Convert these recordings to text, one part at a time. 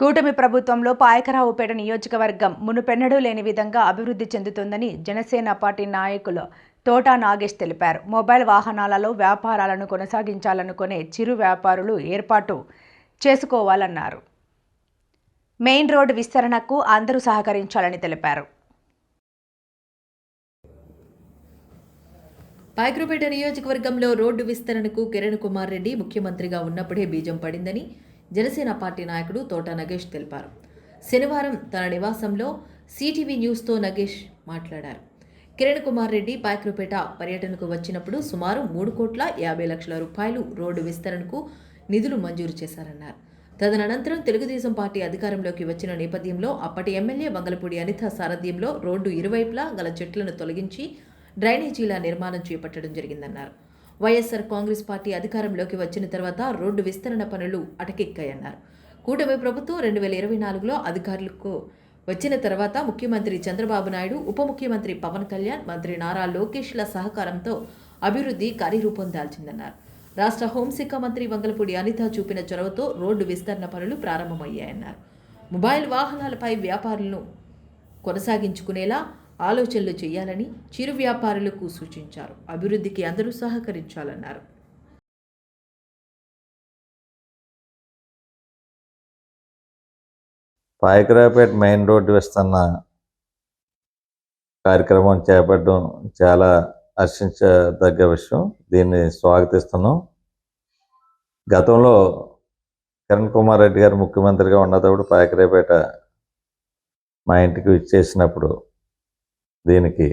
కూటమి ప్రభుత్వంలో పాయకరావుపేట నియోజకవర్గం మునుపెన్నడూ లేని విధంగా అభివృద్ధి చెందుతుందని జనసేన పార్టీ నాయకులు తోటా నాగేష్ తెలిపారు. మొబైల్ వాహనాలలో వ్యాపారాలను కొనసాగించాలనుకునే చిరు వ్యాపారులు ఏర్పాటు చేసుకోవాలన్నారు. మెయిన్ రోడ్డు విస్తరణకు అందరూ సహకరించాలని తెలిపారు. పాయక్రపేట నియోజకవర్గంలో రోడ్డు విస్తరణకు కిరణ్ కుమార్ రెడ్డి ముఖ్యమంత్రిగా ఉన్నప్పుడే బీజం పడిందని జనసేన పార్టీ నాయకుడు తోట నగేష్ తెలిపారు. శనివారం తన నివాసంలో సిటీవీ న్యూస్తో నగేష్ మాట్లాడారు. కిరణ్ కుమార్ రెడ్డి పాయక్రపేట పర్యటనకు వచ్చినప్పుడు సుమారు మూడు కోట్ల యాభై లక్షల రూపాయలు రోడ్డు విస్తరణకు నిధులు మంజూరు చేశారన్నారు. తదనంతరం తెలుగుదేశం పార్టీ అధికారంలోకి వచ్చిన నేపథ్యంలో అప్పటి ఎమ్మెల్యే వంగలపూడి అనిత సారథ్యంలో రోడ్డు ఇరువైపులా గల చెట్లను తొలగించి డ్రైనేజీల నిర్మాణం చేపట్టడం జరిగిందన్నారు. వైఎస్ఆర్ కాంగ్రెస్ పార్టీ అధికారంలోకి వచ్చిన తర్వాత రోడ్డు విస్తరణ పనులు అటకెక్కాయన్నారు. కూటమి ప్రభుత్వం రెండు వేల ఇరవై నాలుగులో అధికారులకు వచ్చిన తర్వాత ముఖ్యమంత్రి చంద్రబాబు నాయుడు ఉప ముఖ్యమంత్రి పవన్ కళ్యాణ్ మంత్రి నారా లోకేష్ల సహకారంతో అభివృద్ధి కార్యరూపం దాల్చిందన్నారు. రాష్ట్ర హోంశాఖ మంత్రి వంగలపూడి అనిత చూపిన చొరవతో రోడ్డు విస్తరణ పనులు ప్రారంభమయ్యాయన్నారు. మొబైల్ వాహనాలపై వ్యాపారులను కొనసాగించుకునేలా ఆలోచనలు చేయాలని చిరు వ్యాపారులకు సూచించారు. అభివృద్ధికి అందరూ సహకరించాలన్నారు. పాయకరాపేట మెయిన్ రోడ్డు వేస్తున్న కార్యక్రమం చేపట్టడం చాలా హర్షించదగ్గ విషయం. దీన్ని స్వాగతిస్తున్నాం. గతంలో కిరణ్ కుమార్ రెడ్డి గారు ముఖ్యమంత్రిగా ఉన్నప్పుడు పాయకరాపేట మా ఇంటికి ఇచ్చేసినప్పుడు దీనికి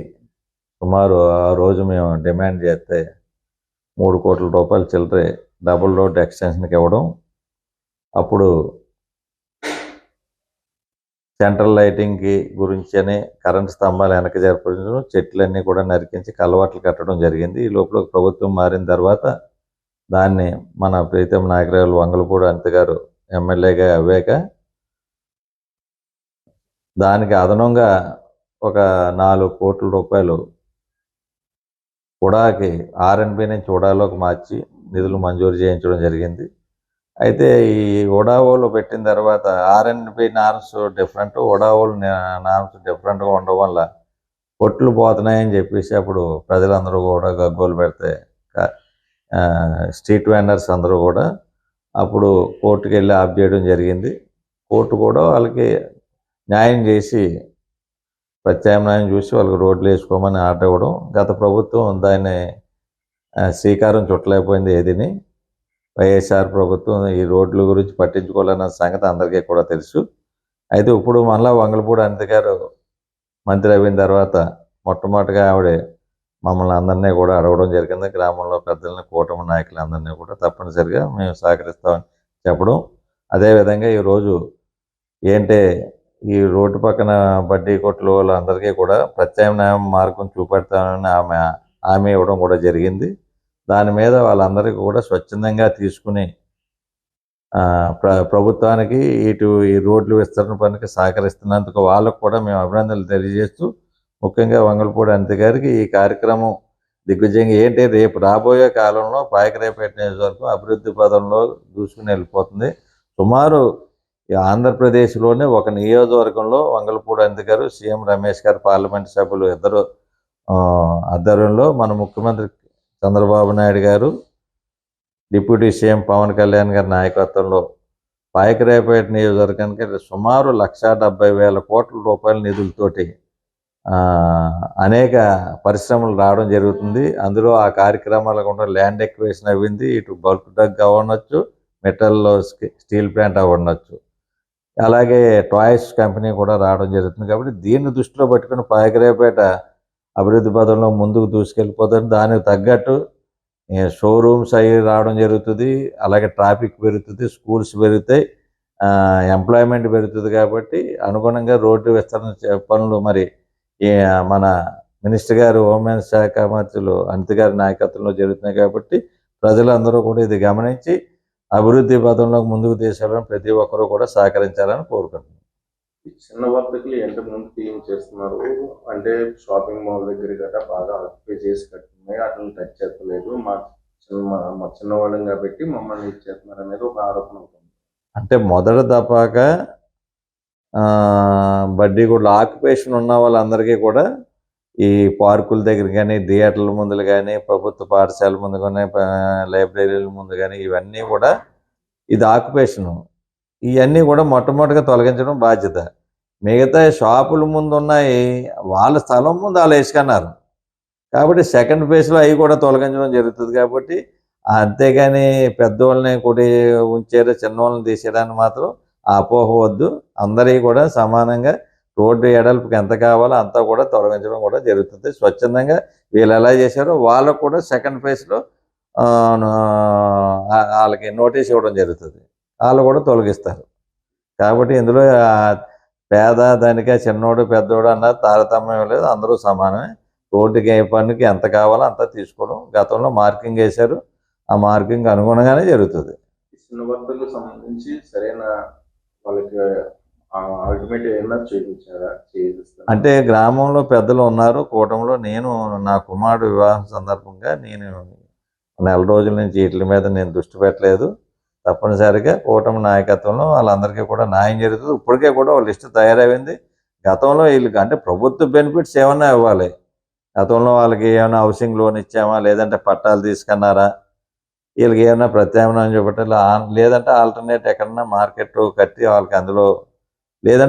సుమారు ఆ రోజు మేము డిమాండ్ చేస్తే మూడు కోట్ల రూపాయలు చిల్లరే డబుల్ రోడ్ ఎక్స్టెన్షన్కి ఇవ్వడం. అప్పుడు సెంట్రల్ లైటింగ్కి గురించి అని కరెంట్ స్తంభాలు వెనక జరపడం చెట్లన్నీ కూడా నరికించి కలవాట్లు కట్టడం జరిగింది. ఈ లోపల ప్రభుత్వం మారిన తర్వాత దాన్ని మన ప్రీతం నాయకురాలు వంగలపూడి అంతగారు ఎమ్మెల్యేగా అవ్వాక దానికి అదనంగా ఒక నాలుగు కోట్ల రూపాయలు ఉడాకి ఆర్ఎన్బి నుంచి ఉడాలోకి మార్చి నిధులు మంజూరు చేయించడం జరిగింది. అయితే ఈ ఉడావోలు పెట్టిన తర్వాత ఆర్ఎన్బి నార్మ్స్ డిఫరెంట్ ఉడావోలు నార్మ్స్ డిఫరెంట్గా ఉండడం వల్ల కొట్లు పోతున్నాయని చెప్పేసి అప్పుడు ప్రజలందరూ కూడా గగ్గోలు పెడితే స్ట్రీట్ వెండర్స్ అందరూ కూడా అప్పుడు కోర్టుకి వెళ్ళి ఆఫ్ చేయడం జరిగింది. కోర్టు కూడా వాళ్ళకి న్యాయం చేసి ప్రత్యామ్నాయం చూసి వాళ్ళకి రోడ్లు వేసుకోమని ఆర్డర్ ఇవ్వడం. గత ప్రభుత్వం దాన్ని శ్రీకారం చుట్టలేకపోయింది ఏదిని. వైఎస్ఆర్ ప్రభుత్వం ఈ రోడ్ల గురించి పట్టించుకోవాలన్న సంగతి అందరికీ కూడా తెలుసు. అయితే ఇప్పుడు మళ్ళీ వంగలపూడి అనిత గారు మంత్రి అయిన తర్వాత మొట్టమొదటిగా ఆవిడ మమ్మల్ని అందరినీ కూడా అడగడం జరిగింది. గ్రామంలో పెద్దలని కూటమి నాయకులందరినీ కూడా తప్పనిసరిగా మేము సహకరిస్తామని చెప్పడం. అదేవిధంగా ఈరోజు ఏంటే ఈ రోడ్డు పక్కన బడ్డీ కొట్లు వాళ్ళందరికీ కూడా ప్రత్యామ్నాయ మార్గం చూపెడతామని ఆమె హామీ ఇవ్వడం కూడా జరిగింది. దాని మీద వాళ్ళందరికీ కూడా స్వచ్ఛందంగా తీసుకుని ప్ర ప్రభుత్వానికి ఇటు ఈ రోడ్లు విస్తరణ పనికి సహకరిస్తున్నందుకు వాళ్ళకు కూడా మేము అభినందనలు తెలియజేస్తూ ముఖ్యంగా వంగలపూడి అంతగారికి ఈ కార్యక్రమం దిగ్విజయంగా ఏంటి రేపు రాబోయే కాలంలో పాయకరేపేట నియోజకవర్గం అభివృద్ధి పదంలో దూసుకుని వెళ్ళిపోతుంది. సుమారు ఆంధ్రప్రదేశ్లోనే ఒక నియోజకవర్గంలో వంగలపూడి అనిత సీఎం రమేష్ గారు పార్లమెంట్ సభ్యులు ఇద్దరు ఆధ్వర్యంలో మన ముఖ్యమంత్రి చంద్రబాబు నాయుడు గారు డిప్యూటీ సీఎం పవన్ కళ్యాణ్ గారి నాయకత్వంలో పాయకరాయపేట నియోజకవర్గానికి సుమారు లక్షా డెబ్బై వేల కోట్ల రూపాయల నిధులతోటి అనేక పరిశ్రమలు రావడం జరుగుతుంది. అందులో ఆ కార్యక్రమాల కూడా ల్యాండ్ ఎక్వేషన్ అవ్వింది ఇటు బల్క్ డగ్ అవ్వనొచ్చు మెటల్లో స్టీల్ ప్లాంట్ అవ్వనొచ్చు. అలాగే టాయ్స్ కంపెనీ కూడా రావడం జరుగుతుంది. కాబట్టి దీన్ని దృష్టిలో పెట్టుకుని పాయకరేపేట అభివృద్ధి పదంలో ముందుకు దూసుకెళ్ళిపోతుంది దానికి తగ్గట్టు షోరూమ్స్ అవి రావడం జరుగుతుంది. అలాగే ట్రాఫిక్ పెరుగుతుంది స్కూల్స్ పెరుగుతాయి ఎంప్లాయ్మెంట్ పెరుగుతుంది కాబట్టి అనుగుణంగా రోడ్డు విస్తరణ పనులు మరి మన మినిస్టర్ గారు హోంశాఖ శాఖ మంత్రులు అనిత గారి నాయకత్వంలో జరుగుతున్నాయి కాబట్టి ప్రజలందరూ కూడా ఇది గమనించి అభివృద్ధి పదంలోకి ముందుకు తీసుకెళ్ళడం ప్రతి ఒక్కరూ కూడా సహకరించాలని కోరుకుంటున్నాను ఈ చిన్న వర్తకులు ఎంత ముందు టీం చేస్తున్నారు? అంటే షాపింగ్ మాల్ దగ్గర గట్రా బాగా ఆక్యుపై చేసి కట్టున్నాయి అట్లా టచ్ చేస్తలేదు. మా చిన్న మా- మా చిన్నవాళ్ళం కాబట్టి మమ్మల్ని ఇచ్చేస్తున్నారు అనేది ఒక ఆరోపణ అవుతుంది. అంటే మొదట తప్పాక బడ్డీ కూడా ఆక్యుపేషన్ ఉన్న వాళ్ళందరికీ కూడా ఈ పార్కుల దగ్గర కానీ థియేటర్ల ముందులు కానీ ప్రభుత్వ పాఠశాల ముందు కానీ లైబ్రరీల ముందు కానీ ఇవన్నీ కూడా ఇది ఆక్యుపేషను. ఇవన్నీ కూడా మొట్టమొదటిగా తొలగించడం బాధ్యత. మిగతా షాపుల ముందు ఉన్నాయి వాళ్ళ స్థలం ముందు వాళ్ళు వేసుకున్నారు. కాబట్టి సెకండ్ ఫేజ్లో అవి కూడా తొలగించడం జరుగుతుంది కాబట్టి అంతేగాని పెద్దవాళ్ళని కొడి ఉంచారు చిన్నవాళ్ళని తీసేయడానికి మాత్రం అపోహ వద్దు. అందరికీ కూడా సమానంగా రోడ్డు ఎడల్పుకి ఎంత కావాలో అంతా కూడా తొలగించడం కూడా జరుగుతుంది. స్వచ్ఛందంగా వీళ్ళు ఎలా చేశారో వాళ్ళకు కూడా సెకండ్ ఫేజ్లో వాళ్ళకి నోటీస్ ఇవ్వడం జరుగుతుంది. వాళ్ళు కూడా తొలగిస్తారు. కాబట్టి ఇందులో పేద ధనిక చిన్నోడు పెద్దోడు అన్న తారతమ్యం లేదు. అందరూ సమానమే. రోడ్డుకి ఏ పనికి ఎంత కావాలో అంత తీసుకోవడం. గతంలో మార్కింగ్ వేశారు. ఆ మార్కింగ్ అనుగుణంగానే జరుగుతుంది. చిన్న సంబంధించి సరైన వాళ్ళకి అంటే గ్రామంలో పెద్దలు ఉన్నారు. కూటంలో నేను నా కుమారుడు వివాహం సందర్భంగా నేను నెల రోజుల నుంచి వీటి మీద నేను దృష్టి పెట్టలేదు. తప్పనిసరిగా కూటమి నాయకత్వంలో వాళ్ళందరికీ కూడా న్యాయం జరుగుతుంది. ఇప్పటికే కూడా వాళ్ళ లిస్టు తయారైంది. గతంలో వీళ్ళకి అంటే ప్రభుత్వ బెనిఫిట్స్ ఏమన్నా ఇవ్వాలి? గతంలో వాళ్ళకి ఏమైనా హౌసింగ్ లోన్ ఇచ్చామా? లేదంటే పట్టాలు తీసుకున్నారా? వీళ్ళకి ఏమైనా ప్రత్యామ్నాయం చూపట్టాలి? లేదంటే ఆల్టర్నేట్ ఎక్కడన్నా మార్కెట్ కట్టి వాళ్ళకి అందులో లేదంటే